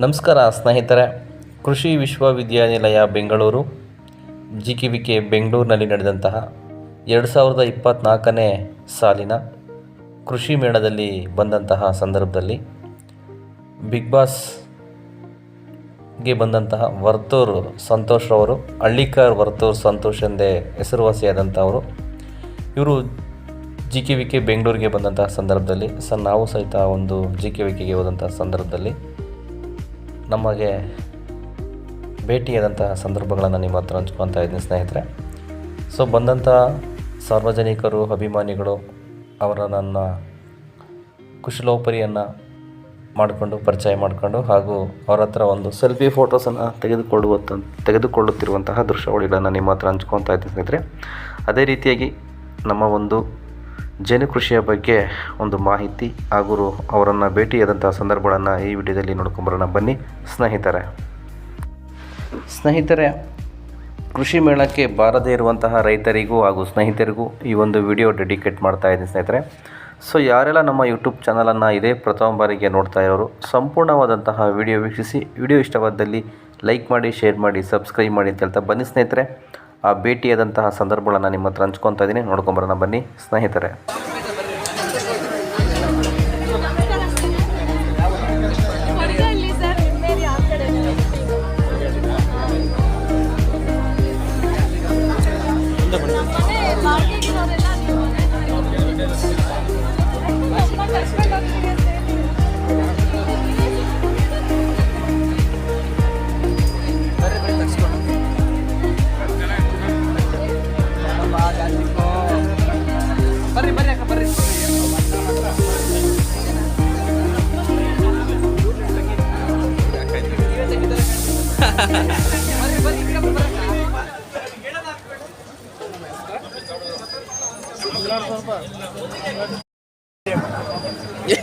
ನಮಸ್ಕಾರ ಸ್ನೇಹಿತರೆ. ಕೃಷಿ ವಿಶ್ವವಿದ್ಯಾನಿಲಯ Bengaluru G K V K ಬೆಂಗಳೂರಿನಲ್ಲಿ ನಡೆದಂತಹ ಎರಡು ಸಾವಿರದ ಇಪ್ಪತ್ತ್ನಾಲ್ಕನೇ ಸಾಲಿನ ಕೃಷಿ ಮೇಳದಲ್ಲಿ ಬಂದಂತಹ ಸಂದರ್ಭದಲ್ಲಿ ಬಿಗ್ ಬಾಸ್ಗೆ ಬಂದಂತಹ ವರ್ತೂರು ಸಂತೋಷ್ ಅವರು ಹಳ್ಳಿಕಾರ್ ವರ್ತೂರು ಸಂತೋಷ್ ಎಂದೇ ಹೆಸರುವಾಸಿಯಾದಂಥವರು ಇವರು ಜಿ ಕೆ ವಿ ಕೆ ಬೆಂಗಳೂರಿಗೆ ಬಂದಂತಹ ಸಂದರ್ಭದಲ್ಲಿ, ಸರ್, ನಾವು ಸಹಿತ ಒಂದು ಜಿ ಕೆ ವಿ ಕೆಗೆ ಹೋದಂತಹ ಸಂದರ್ಭದಲ್ಲಿ ನಮಗೆ ಭೇಟಿಯಾದಂತಹ ಸಂದರ್ಭಗಳನ್ನು ನಿಮ್ಮ ಹತ್ರ ಹಂಚ್ಕೊತಾ ಇದ್ದೀನಿ ಸ್ನೇಹಿತರೆ. ಸೊ ಬಂದಂಥ ಸಾರ್ವಜನಿಕರು, ಅಭಿಮಾನಿಗಳು ಅವರ ನನ್ನ ಕುಶಲೋಪರಿಯನ್ನು ಮಾಡಿಕೊಂಡು, ಪರಿಚಯ ಮಾಡಿಕೊಂಡು ಹಾಗೂ ಅವರ ಹತ್ರ ಒಂದು ಸೆಲ್ಫಿ ಫೋಟೋಸನ್ನು ತೆಗೆದುಕೊಳ್ಳುವ ತೆಗೆದುಕೊಳ್ಳುತ್ತಿರುವಂತಹ ದೃಶ್ಯಾವಳಿಗಳನ್ನು ನಿಮ್ಮ ಹತ್ರ ಹಂಚ್ಕೊತಾ ಇದ್ದೀನಿ ಸ್ನೇಹಿತರೆ. ಅದೇ ರೀತಿಯಾಗಿ ನಮ್ಮ ಒಂದು ಜೇನು ಕೃಷಿಯ ಬಗ್ಗೆ ಒಂದು ಮಾಹಿತಿ ಹಾಗೂ ಅವರನ್ನು ಭೇಟಿಯಾದಂಥ ಸಂದರ್ಭಗಳನ್ನು ಈ ವಿಡಿಯೋದಲ್ಲಿ ನೋಡ್ಕೊಂಬರೋಣ. ಬನ್ನಿ ಸ್ನೇಹಿತರೆ. ಸ್ನೇಹಿತರೆ, ಕೃಷಿ ಮೇಳಕ್ಕೆ ಬಾರದೇ ಇರುವಂತಹ ರೈತರಿಗೂ ಹಾಗೂ ಸ್ನೇಹಿತರಿಗೂ ಈ ಒಂದು ವಿಡಿಯೋ ಡೆಡಿಕೇಟ್ ಮಾಡ್ತಾ ಇದ್ದೀನಿ ಸ್ನೇಹಿತರೆ. ಸೊ, ಯಾರೆಲ್ಲ ನಮ್ಮ ಯೂಟ್ಯೂಬ್ ಚಾನಲನ್ನು ಇದೇ, ಪ್ರಥಮ ಬಾರಿಗೆ ನೋಡ್ತಾ ಇರೋರು, ಸಂಪೂರ್ಣವಾದಂತಹ ವಿಡಿಯೋ ವೀಕ್ಷಿಸಿ, ವಿಡಿಯೋ ಇಷ್ಟವಾದಲ್ಲಿ ಲೈಕ್ ಮಾಡಿ, ಶೇರ್ ಮಾಡಿ, ಸಬ್ಸ್ಕ್ರೈಬ್ ಮಾಡಿ ಅಂತ ಹೇಳ್ತಾ ಬನ್ನಿ ಸ್ನೇಹಿತರೆ. ಭೇಟಿಯಾದಂತಹ ಸಂದರ್ಭಗಳನ್ನು ನಿಮ್ಮ ಹತ್ರ ಹಂಚ್ಕೊತಾ ಇದ್ದೀನಿ. ನೋಡ್ಕೊಂಬರೋಣ ಬನ್ನಿ. ಸ್ನೇಹಿತರೆ.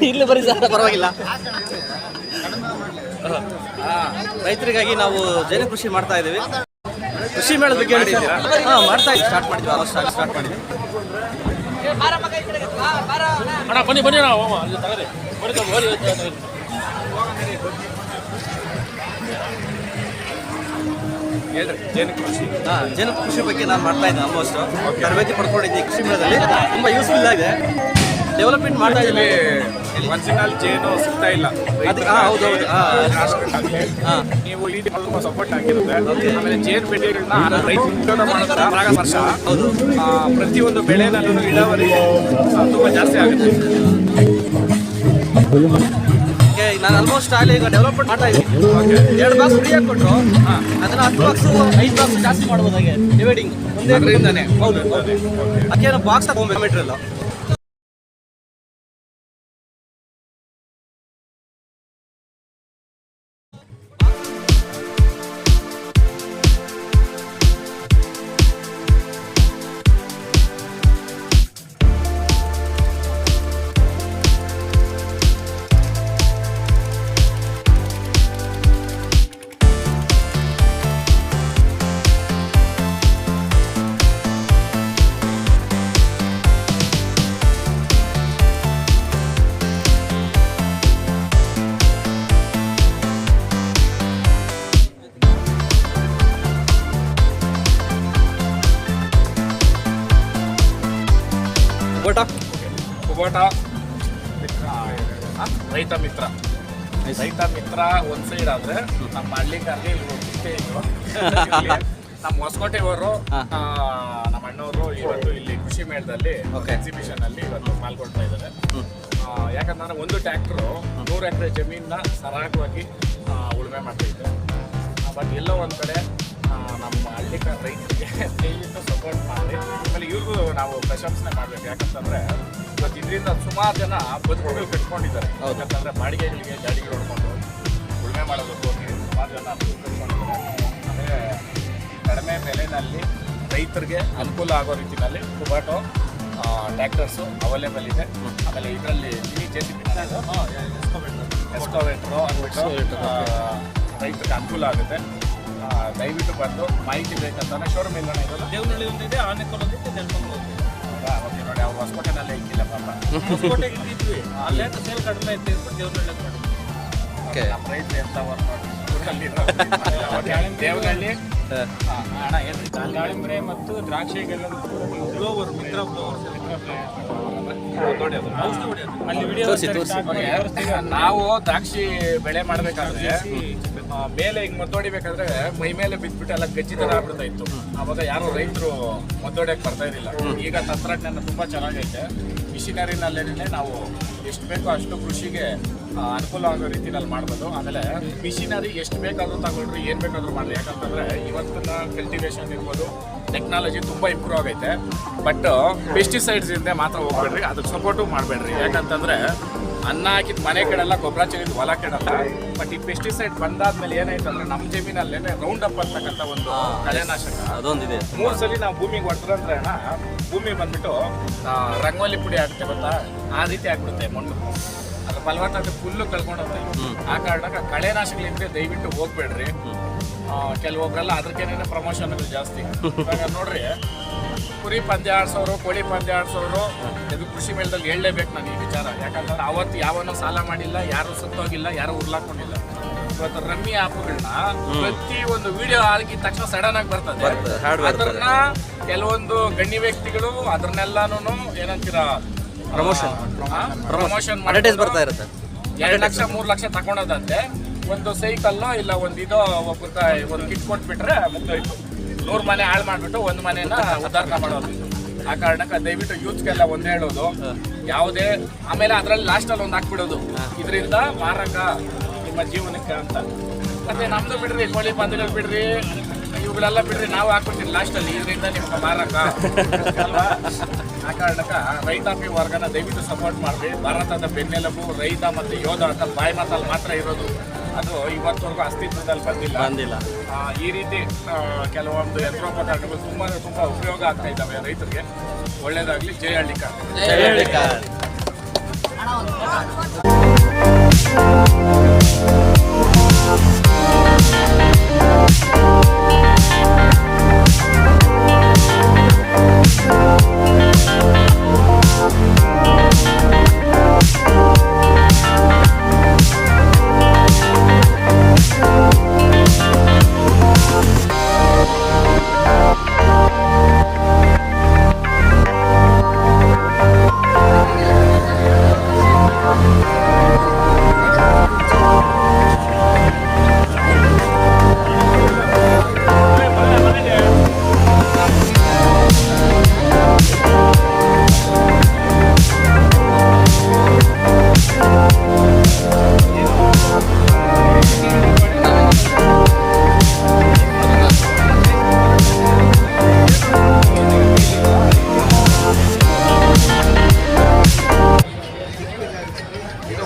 ಇಲ್ಲಿ ಬರೀ ಸರ್ ಪರವಾಗಿಲ್ಲ. ಹಾ, ರೈತರಿಗಾಗಿ ನಾವು ಜೈನ ಕೃಷಿ ಮಾಡ್ತಾ ಇದ್ದೀವಿ. ಕೃಷಿ ಮೇಳದ ಬಗ್ಗೆ ಹಾ ಮಾಡ್ತಾ ಇದ್ದೀವಿ. ಸ್ಟಾರ್ಟ್ ಮಾಡಿದ್ವಿ ಆಲ್ಮೋಸ್ಟ್ ಸ್ಟಾರ್ಟ್ ಮಾಡಿದ್ವಿ. ಅಣ್ಣ ಬನ್ನಿ ಬನ್ನಿ ಅಣ್ಣ ಕೃಷಿ. ಹಾ ಜೇನು ಕೃಷಿ ಬಗ್ಗೆ ನಾನು ಮಾಡ್ತಾ ಇದ್ದೆ ಆಲ್ಮೋಸ್ಟ್ ತರಬೇತಿ ಪಡ್ಕೊಂಡಿದ್ದೀನಿ ಕೃಷಿ ಮೇಳದಲ್ಲಿ. ತುಂಬಾ ಯೂಸ್ಫುಲ್ ಆಗಿದೆ. ಡೆವಲಪ್ಮೆಂಟ್ ಮಾಡ್ತಾ ಇದ್ದೀನಿ. ಜೇನು ಸಿಗ್ತಾ ಇಲ್ಲ. ಅದು ಹಾ ಹೌದು ಹೌದು ಹಾ. ಹಾ. ನೀವು ಈ ಸ್ವಲ್ಪ ಸಪೋರ್ಟ್ ಆಗಿರುತ್ತೆ. ಆಮೇಲೆ ಜೇನು ಬೆಳೆಗಳನ್ನ ರೈತರು ಮಾಡೋದ್ರ ಪರಾಗಸ್ಪರ್ಶ ಹೌದು. ಪ್ರತಿಯೊಂದು ಬೆಳೆನಲ್ಲೂ ಇಳುವರಿ ತುಂಬ ಜಾಸ್ತಿ ಆಗುತ್ತೆ. ನಾನು ಆಲ್ಮೋಸ್ಟ್ ಆಗಲಿ ಈಗ ಡೆವಲಪ್ಮೆಂಟ್ ಮಾಡ್ತಾ ಇದ್ದೀನಿ. ಎರಡು ಬಾಕ್ಸ್ ಫ್ರೀ ಕೊಟ್ಟು ಅದನ್ನ ಹತ್ತು ಬಾಕ್ಸ್ ಐದು ಬಾಕ್ಸ್ ಜಾಸ್ತಿ ಮಾಡ್ಬೋದು ಹಾಗೆ ಡಿವೈಡಿಂಗ್ ಒಂದೇ ಹೌದು ಅದಕ್ಕೆ ಬಾಕ್ಸ್ ತಗೊಂಬೇಕು ಮೆಟೀರಿಯಲ್ ಊಟ ಕುಬೋಟ ರೈತ ಮಿತ್ರ. ರೈತ ಮಿತ್ರ ಒಂದ್ ಸೈಡ್ ಆದ್ರೆ ನಮ್ಮ ಇದು. ನಮ್ಮ ಹೊಸಕೋಟೆಯವರು ಅವರು ನಮ್ಮ ಅಣ್ಣವರು ಇವತ್ತು ಇಲ್ಲಿ ಕೃಷಿ ಮೇಳದಲ್ಲಿ. ಎಕ್ಸಿಬಿಷನ್ ಅಲ್ಲಿ ಇವತ್ತು ಪಾಲ್ಗೊಳ್ತಾ ಇದ್ದಾರೆ. ಯಾಕಂದ್ರೆ ನಾನು ಒಂದು ಟ್ರ್ಯಾಕ್ಟ್ರು ನೂರು ಎಕರೆ ಜಮೀನ ಸರಾಗವಾಗಿ ಉಳುಮೆ ಮಾಡ್ತಾ ಇದ್ದೆ ಬಟ್ ಎಲ್ಲೋ ಒಂದ್ ಕಡೆ ನಮ್ಮ ಹಳ್ಳಿ ರೈತರಿಗೆ ದಯವಿಟ್ಟು ಸಪೋರ್ಟ್ ಮಾಡಿ. ಆಮೇಲೆ ಇವ್ರಿಗೂ ನಾವು ಪ್ರಶಂಸನೆ ಮಾಡಬೇಕು. ಯಾಕಂತಂದ್ರೆ ಇವತ್ತು ಇದರಿಂದ ಸುಮಾರು ಜನ ಬದುಕುಗಳು ಕಟ್ಕೊಂಡಿದ್ದಾರೆ ಹೌದು. ಯಾಕಂತಂದ್ರೆ ಬಾಡಿಗೆಗಳಿಗೆ ಗಾಡಿಗಳು ಹೊಡ್ಕೊಂಡು ಉಳುಮೆ ಮಾಡೋದಕ್ಕೆ ಹೋಗಿ ಸುಮಾರು ಜನ ಕಟ್ಕೊಂಡಿದ್ದಾರೆ ಆಮೇಲೆ ಕಡಿಮೆ ಬೆಲೆನಲ್ಲಿ ರೈತರಿಗೆ ಅನುಕೂಲ ಆಗೋ ರೀತಿಯಲ್ಲಿ ಕುಬಾಟೋ ಟ್ಯಾಕ್ಟರ್ಸು ಅವೈಲೇಬಲ್ ಇದೆ. ಆಮೇಲೆ ಇದರಲ್ಲಿ ಜೆ ಸಿ ಎಸ್ಕೋವೇಟ್ರು ಅಂದ್ಬಿಟ್ಟು ರೈತರಿಗೆ ಅನುಕೂಲ ಆಗುತ್ತೆ. ದಯವಿಟ್ಟು ಬಂದು ಮಾಹಿತಿ ಬೇಕಂತಾನೆ ಶೋರೂಮ್ ಇಲ್ಲ ಇದಲ್ಲ. ದೇವನಹಳ್ಳಿ ಒಂದಿದೆ ಆನೆಕಲ್ ಒಂದಿದೆ ನೆಲಮಂಗಲ ಒಂದಿದೆ ಓಕೆ ನೋಡಿ ಅವ್ರು ಹೊಸಕೋಟೆನಲ್ಲೇ ಇಕ್ಕಿಲ್ಲ ಪಾಪ. ಹೊಸಕೋಟೆಗೆ ಇದ್ದಿದ್ವಿ ಅಲ್ಲೇ ಸೇಲ್ ಕಡಿಮೆ ದೇವನಹಳ್ಳಿ ಕಡಿಮೆ ಓಕೆ ನಮ್ಮ ರೈತರು ಎಂತ ವರ್ಕ್ ದೇವನಹಳ್ಳಿ ಏನು ದಾಳಿಂಬೆ ಮತ್ತು ದ್ರಾಕ್ಷಿ ತೋರಿಸಿ. ನಾವು ದ್ರಾಕ್ಷಿ ಬೆಳೆ ಮಾಡ್ಬೇಕಾದ್ರೆ ಮೇಲೆ ಹಿಂಗ್ ಮದ್ದೊಡಿಬೇಕಾದ್ರೆ ಮೈ ಮೇಲೆ ಬಿದ್ಬಿಟ್ಟು ಎಲ್ಲ ಗಜ್ಜಿ ತರ ಆಗ್ಬಿಡ್ತಾ ಇತ್ತು. ಅವಾಗ ಯಾರು ರೈತರು ಮದ್ದೊಡ್ಯಕ್ ಬರ್ತಾ ಇರಲಿಲ್ಲ ಈಗ ತಂತ್ರಜ್ಞಾನ ತುಂಬಾ ಚೆನ್ನಾಗೈತೆ. ಮಿಷಿನರಿನಲ್ಲೇನೆ ನಾವು ಎಷ್ಟು ಬೇಕೋ ಅಷ್ಟು ಕೃಷಿಗೆ ಅನುಕೂಲ ಆಗೋ ರೀತಿನಲ್ಲಿ ಮಾಡ್ಬೋದು. ಆಮೇಲೆ ಮಿಷಿನರಿ ಎಷ್ಟು ಬೇಕಾದರೂ ತಗೊಳ್ರಿ, ಏನ್ ಬೇಕಾದರೂ ಮಾಡ್ರಿ. ಯಾಕಂತಂದ್ರೆ ಇವತ್ತಿನ ಕಲ್ಟಿವೇಶನ್ ಇರ್ಬೋದು ಟೆಕ್ನಾಲಜಿ ತುಂಬಾ ಇಂಪ್ರೂವ್ ಆಗೈತೆ. ಬಟ್ ಪೆಸ್ಟಿಸೈಡ್ಸ್ ಇಂದ ಮಾತ್ರ ಹೋಗ್ಬೇಡ್ರಿ ಅದಕ್ಕೆ ಸಪೋರ್ಟು ಮಾಡಬೇಡ್ರಿ. ಯಾಕಂತಂದ್ರೆ ಅನ್ನ ಹಾಕಿದ ಮನೆ ಕಡೆಲ್ಲ ಗೊಬ್ಬರ ಚೆಲ್ಲಿದ ಹೊಲ ಕೆಡಲ್ಲ ಬಟ್ ಈ ಪೆಸ್ಟಿಸೈಡ್ ಬಂದಾದ್ಮೇಲೆ ಏನಾಯ್ತು ಅಂದ್ರೆ ನಮ್ಮ ಜಮೀನಲ್ಲೇನೆ ರೌಂಡ್ ಅಪ್ ಅಂತಕ್ಕಂಥ ಒಂದು ಕಳೆನಾಶಕ ಅದೊಂದಿದೆ. ಮೂರು ಸಲ ನಾವು ಭೂಮಿಗೆ ಅಣ್ಣ ಭೂಮಿ ಬಂದ್ಬಿಟ್ಟು ರಂಗೋಲಿ ಪುಡಿ ಆಗುತ್ತೆ ಗೊತ್ತಾ? ಆ ರೀತಿ ಆಗ್ಬಿಡುತ್ತೆ ಮಣ್ಣು. ಅದ್ರ ಫಲವತ್ತತೆ ಫುಲ್ಲು ಕಳ್ಕೊಂಡೋಗ್ತದೆ ಆ ಕಾರಣಕ್ಕೆ ಕಳೆನಾಶಕಗಳಿದ್ರೆ ದಯವಿಟ್ಟು ಹೋಗ್ಬೇಡ್ರಿ. ಕೆಲವೊಬ್ರೆಲ್ಲ ಪ್ರಮೋಷನ್ ಪ್ರಮೋಷನ್ಗಳು ಜಾಸ್ತಿ. ಇವಾಗ ನೋಡ್ರಿ ಕುರಿ ಪಂದ್ಯ ಆಡ್ಸೋರು ಕೋಳಿ ಪಂದ್ಯ ಆಡ್ಸೋರು ಇದು ಕೃಷಿ ಮೇಳದಲ್ಲಿ ಹೇಳಲೇಬೇಕು ನಾನು ಈ ವಿಚಾರ. ಯಾಕಂದ್ರೆ ಅವತ್ತು ಯಾವನೂ ಸಾಲ ಮಾಡಿಲ್ಲ ಯಾರು ಸತ್ತೋಗಿಲ್ಲ ಯಾರು ಉರ್ಲಾಕೊಂಡಿಲ್ಲ. ಇವತ್ತು ರಮ್ಮಿ ಆ್ಯಪ್ಗಳನ್ನ ಪ್ರತಿ ಒಂದು ವಿಡಿಯೋ ಆಗಿದ ತಕ್ಷಣ ಸಡನ್ ಆಗಿ ಬರ್ತದೆ. ಅದನ್ನ ಕೆಲವೊಂದು ಗಣ್ಯ ವ್ಯಕ್ತಿಗಳು ಅದನ್ನೆಲ್ಲಾನು ಏನಂತೀರ ಪ್ರಮೋಷನ್ ಪ್ರಮೋಷನ್ ಬರ್ತಾ ಇರುತ್ತೆ. ಎರಡು ಲಕ್ಷ ಮೂರು ಲಕ್ಷ ತಗೊಂಡದಂತೆ. ಒಂದು ಸೈಕಲ್ ಇಲ್ಲ ಒಂದು ಇದೋ ಒಬ್ಬ ಒಂದು ಕಿಟ್ ಕೊಟ್ಬಿಟ್ರೆ ಮುಗ್ದೋಯ್ತು. ನೂರು ಮನೆ ಹಾಳು ಮಾಡ್ಬಿಟ್ಟು ಒಂದು ಮನೆನ ಉದ್ಧಾರ ಮಾಡೋದು ಆ ಕಾರಣಕ್ಕೆ ದಯವಿಟ್ಟು ಯೂತ್ಗೆಲ್ಲ ಒಂದೇ ಹೇಳೋದು ಯಾವುದೇ ಆಮೇಲೆ ಅದರಲ್ಲಿ ಲಾಸ್ಟಲ್ಲಿ ಒಂದು ಹಾಕ್ಬಿಡೋದು. ಇದರಿಂದ ಮಾರಕ ನಿಮ್ಮ ಜೀವನಕ್ಕೆ ಅಂತ. ಮತ್ತೆ ನಮ್ದು ಬಿಡ್ರಿ ಕೋಳಿ ಪಂದ್ಯಗಳು ಬಿಡ್ರಿ ಇವುಗಳೆಲ್ಲ ಬಿಡ್ರಿ ನಾವು ಹಾಕ್ಬಿಡ್ತೀವಿ ಲಾಸ್ಟಲ್ಲಿ ಇದರಿಂದ ನಿಮ್ಗೆ ಮಾರಕ. ಅಲ್ವಾ? ಆ ಕಾರಣಕ್ಕೆ ರೈತಾಪಿ ವರ್ಗನ ದಯವಿಟ್ಟು ಸಪೋರ್ಟ್ ಮಾಡ್ರಿ. ಭಾರತದ ಬೆನ್ನೆಲುಬು ರೈತ ಮತ್ತು ಯೋಧ ಅಂತ ಬಾಯಿ ಮಾತಲ್ಲಿ ಮಾತ್ರ ಇರೋದು. ಅದು ಇವತ್ತವರೆಗೂ ಅಸ್ತಿತ್ವದಲ್ಲಿ ಬಂದಿಲ್ಲ. ಬಂದಿಲ್ಲ. ಆ, ಈ ರೀತಿ ಕೆಲವೊಂದು ಯಂತ್ರೋಪಕರಣಗಳು ತುಂಬಾ ತುಂಬಾ ಉಪಯೋಗ ಆಗ್ತಾ ಇದ್ದಾವೆ ರೈತರಿಗೆ. ಒಳ್ಳೇದಾಗ್ಲಿ. ಜೈ ಹಳ್ಳಿಕ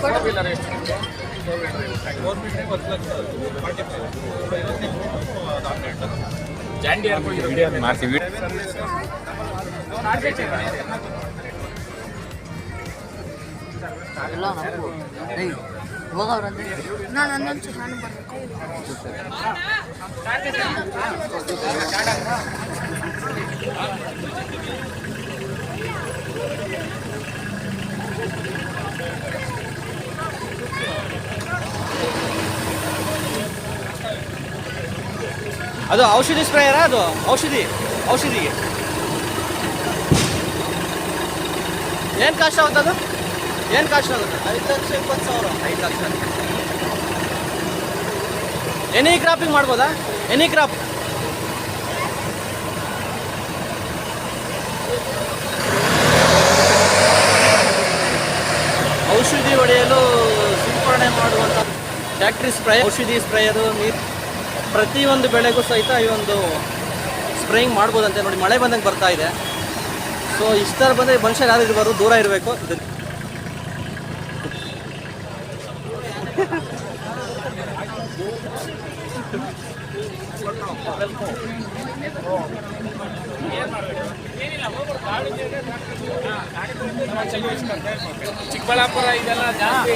ಫೋರ್ ವೀಲರ್ ಎಷ್ಟು ಜಾಂಡಿಯರ್ ಮಾಡ್ತೀವಿ ನಾನು ಹನ್ನೊಂದು ನಾನು ಬರ್ಬೇಕು ಅದು ಔಷಧಿ ಸ್ಪ್ರೇಯರ? ಅದು ಔಷಧಿ ಔಷಧಿಗೆ ಏನು ಕಾಸ್ಟ್ ಆಗುತ್ತೆ ಅದು ಏನು ಕಾಸ್ಟ್ ಆಗುತ್ತೆ? ಐದು ಲಕ್ಷ ಇಪ್ಪತ್ತು ಸಾವಿರ. ಐದು ಲಕ್ಷ. ಎನಿ ಕ್ರಾಪಿಂಗ್ ಮಾಡ್ಬೋದಾ? Any crop. ಔಷಧಿ ಹೊಡೆಯಲು ಸಿಂಪಡಣೆ ಮಾಡುವಂಥ ಫ್ಯಾಕ್ಟ್ರಿ ಸ್ಪ್ರೇ ಔಷಧಿ ಸ್ಪ್ರೇಯರು ನೀರು ಪ್ರತಿಯೊಂದು ಬೆಳೆಗೂ ಸಹಿತ ಈ ಒಂದು ಸ್ಪ್ರೇಯಿಂಗ್ ಮಾಡ್ಬೋದಂತೆ ನೋಡಿ ಮಳೆ ಬಂದಂಗೆ ಬರ್ತಾ ಇದೆ. ಸೊ ಇಷ್ಟರ ಬಂದರೆ ಮನುಷ್ಯ ಯಾರು ಇರಬಾರ್ದು ದೂರ ಇರಬೇಕು. ಚಿಕ್ಕಬಳ್ಳಾಪುರ ಇದೆಲ್ಲ ಜಾಸ್ತಿ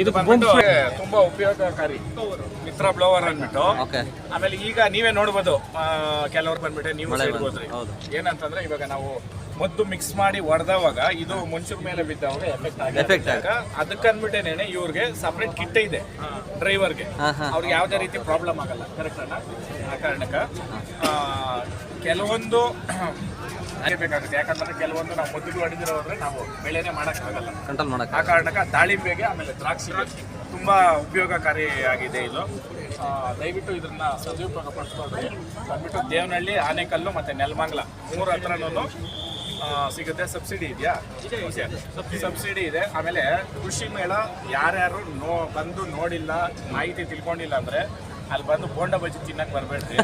ಇದು ಬಂದ್ಬಿಟ್ಟು ತುಂಬಾ ಉಪಯೋಗಕಾರಿ. ಮಿತ್ರ ಬ್ಲೋವರ್ ಅಂದ್ಬಿಟ್ಟು. ಓಕೆ. ಆಮೇಲೆ ಈಗ ನೀವೇ ನೋಡ್ಬೋದು ಕೆಲವ್ರು ಬಂದ್ಬಿಟ್ಟೆ ನೀವು ಏನಂತಂದ್ರೆ ಇವಾಗ ನಾವು ಮದ್ದು ಮಿಕ್ಸ್ ಮಾಡಿ ಹೊಡೆದವಾಗ ಇದು ಮುಂಚೂರ್ ಮೇಲೆ ಬಿದ್ದವಾಗ ಎಫೆಕ್ಟ್ ಆಗ ಆಗಿ ಅದಕ್ಕೆ ಅಂದ್ಬಿಟ್ಟೇನೆ ಇವ್ರಿಗೆ ಸಪ್ರೇಟ್ ಕಿಟ್ ಇದೆ ಡ್ರೈವರ್ಗೆ. ಅವ್ರಿಗೆ ಯಾವುದೇ ರೀತಿ ಪ್ರಾಬ್ಲಮ್ ಆಗಲ್ಲ. ಕರೆಕ್ಟ್ ಅಣ್ಣ ಆ ಕಾರಣಕ್ಕ ಕೆಲವೊಂದು ಬೇಕಾಗುತ್ತೆ. ಯಾಕಂದ್ರೆ ಕೆಲವೊಂದು ನಾವು ಮದ್ದುಗಳು ಹೊಡೆದಿರೋ ಹೋದ್ರೆ ನಾವು ಬೆಳೆನೇ ಮಾಡೋಕ್ಕಾಗಲ್ಲ. ಕಂಟ್ರೋಲ್ ಮಾಡೋಕೆ ಆ ಕಾರಣಕ್ಕೆ ದಾಳಿಂಬೆಗೆ ಆಮೇಲೆ ದ್ರಾಕ್ಷಿಗೆ ತುಂಬಾ ಉಪಯೋಗಕಾರಿಯಾಗಿದೆ ಇದು. ದಯವಿಟ್ಟು ಇದನ್ನ ಸದುಪಯೋಗ ಪಡಿಸ್ಕೊಂಡ್ರೆ ಬಂದ್ಬಿಟ್ಟು ದೇವನಹಳ್ಳಿ ಆನೆಕಲ್ಲು ಮತ್ತು ನೆಲಮಂಗ್ಲ. ಮೂರು ಹತ್ರನೂ ಸಿಗುತ್ತೆ. ಸಬ್ಸಿಡಿ ಇದೆಯಾ? ಸಬ್ಸಿಡಿ ಇದೆ. ಆಮೇಲೆ ಕೃಷಿ ಮೇಳ ಯಾರ್ಯಾರು ನೋ ಬಂದು ನೋಡಿಲ್ಲ ಮಾಹಿತಿ ತಿಳ್ಕೊಂಡಿಲ್ಲ ಅಂದ್ರೆ ಅಲ್ಲಿ ಬಂದು ಬೋಂಡ ಬಜ್ಜಿ ತಿನ್ನಕ್ ಬರ್ಬೇಡ್ರಿ.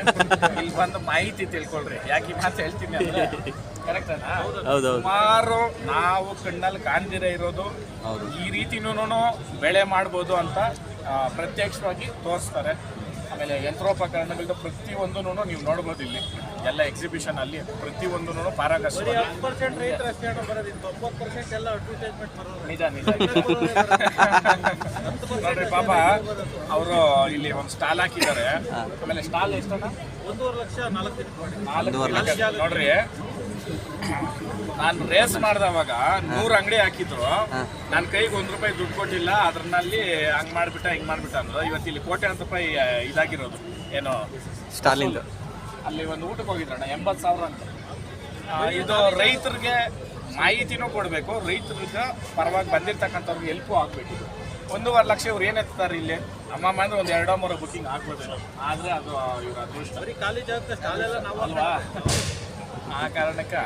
ಇಲ್ಲಿ ಬಂದು ಮಾಹಿತಿ ತಿಳ್ಕೊಳ್ರಿ. ಯಾಕೆ ಈ ಮಾತು ಹೇಳ್ತೀನಿ ಅಂದ್ರೆ ಕರೆಕ್ಟ್ ಹೌದೌದು ಸುಮಾರು ನಾವು ಕಣ್ಣಲ್ಲಿ ಕಾಣ್ದಿರ ಇರೋದು ಈ ರೀತಿನೂ ಬೆಳೆ ಮಾಡ್ಬೋದು ಅಂತ ಪ್ರತ್ಯಕ್ಷವಾಗಿ ತೋರಿಸ್ತಾರೆ. ಆಮೇಲೆ ಯಂತ್ರೋಪಕರಣಗಳದ್ದು ಒಂದು ನೀವು ನೋಡ್ಬೋದು ಇಲ್ಲಿ. ಎಲ್ಲ ಎಕ್ಸಿಬಿಷನ್ ಅಲ್ಲಿ ಪ್ರತಿ ಒಂದು ನಿಜ ನಿಜ. ನೋಡ್ರಿ ಪಾಪ ಅವರು ಇಲ್ಲಿ ಒಂದು ಸ್ಟಾಲ್ ಹಾಕಿದ್ದಾರೆ. ಆಮೇಲೆ ಸ್ಟಾಲ್ ಎಷ್ಟಣ್ಣ? ಒಂದೂವರೆ ಲಕ್ಷ ನಾಲ್ಕು ಲಕ್ಷ. ನೋಡ್ರಿ. ನಾನು ರೇಸ್ ಮಾಡಿದವಾಗ ನೂರು ಅಂಗಡಿ ಹಾಕಿದ್ರು. ನನ್ನ ಕೈಗೆ ಒಂದ್ ರೂಪಾಯಿ ದುಡ್ಡು ಕೊಟ್ಟಿಲ್ಲ. ಅದ್ರಲ್ಲಿ ಹಂಗ್ ಮಾಡ್ಬಿಟ್ಟ ಹಿಂಗ್ ಮಾಡ್ಬಿಟ್ಟ ಅಂದ್ರು. ಇವತ್ತು ಇಲ್ಲಿ ಕೋಟೆ ಅಂತ ರೂಪಾಯಿ ಇದಾಗಿರೋದು. ಏನು ಸ್ಟಾಲಿಂದು. ಅಲ್ಲಿ ಒಂದು ಊಟಕ್ಕೆ ಹೋಗಿದ್ರಣ್ಣ ಎಂಬತ್ತು ಸಾವಿರ ಅಂತ. ಇದು ರೈತರಿಗೆ ಮಾಹಿತಿನೂ ಕೊಡಬೇಕು. ರೈತರಿಗೆ ಪರವಾಗಿ ಬಂದಿರ್ತಕ್ಕಂಥವ್ರಿಗೆ ಹೆಲ್ಪು ಆಗಬೇಕು ಒಂದೂವರೆ ಲಕ್ಷ ಇವ್ರು ಏನು ಎತ್ತಾರೆ ಇಲ್ಲಿ? ಅಮ್ಮ ಅಂದ್ರೆ ಒಂದು ಎರಡೋ ಮೂರೋ ಬುಕ್ಕಿಂಗ್ ಆಗ್ಬೋದೇನೋ ಆದರೆ ಅದು ಇವ್ರ ಅದೃಷ್ಟ. ಖಾಲಿ ಜಾಗ ನಾವು ಅಲ್ವಾ? ಆ ಕಾರಣಕ್ಕೆ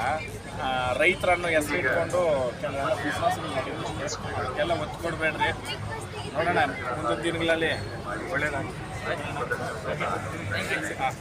ರೈತರನ್ನು ಎಸರಿಟ್ಕೊಂಡು ಕೆಲವೆಲ್ಲ ಬಿಸ್ನೆಸ್ ಅದಕ್ಕೆಲ್ಲ ಒತ್ತು ಕೊಡಬೇಡ್ರಿ. ನೋಡೋಣ ಮುಂದಿನ ದಿನಗಳಲ್ಲಿ ಒಳ್ಳೇದಾಗಿ ಹಾಂ